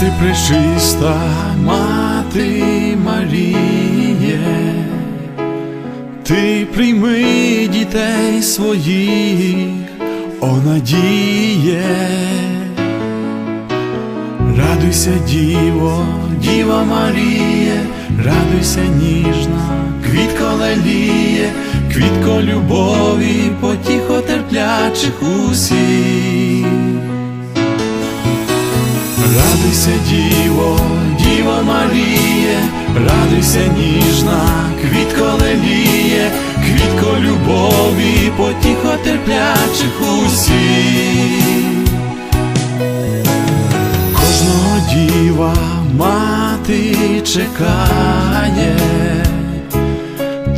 ти пречиста, мати Маріє, ти прийми дітей своїх, о надіє. Радуйся, Діво, Діва Маріє, радуйся ніжна, квітко леліє, квітко любові, потіхо терплячих усіх. Радуйся, Діво, Діва Маріє, радуйся ніжна, квітко леліє, квітко любові, потіхо терплячих усіх. Кожного діва мати чекає,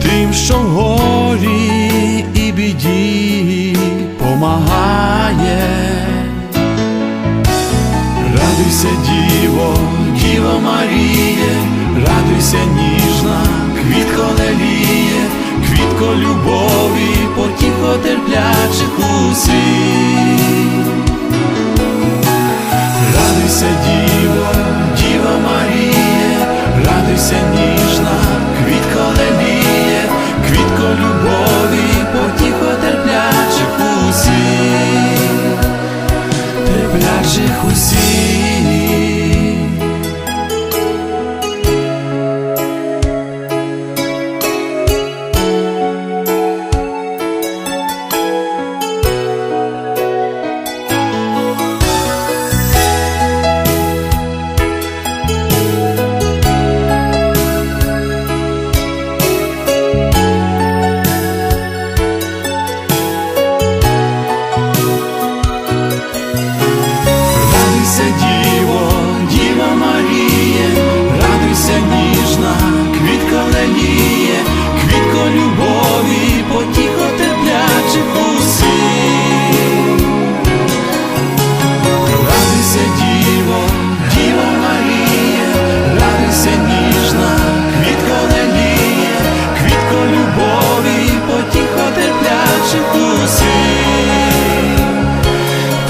тим, що в горі і біді помагає. Радуйся, Діво, Діва Маріє, радуйся ніжна, квітко леліє, квітко любові, потіхо терплячих усіх. Радуйся, Діво, Діва Маріє, радуйся ніжна, квітко леліє, квітко любові, потіхо терплячих усіх, терплячих усіх.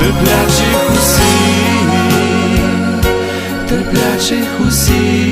Терплячих усіх, терплячих усіх.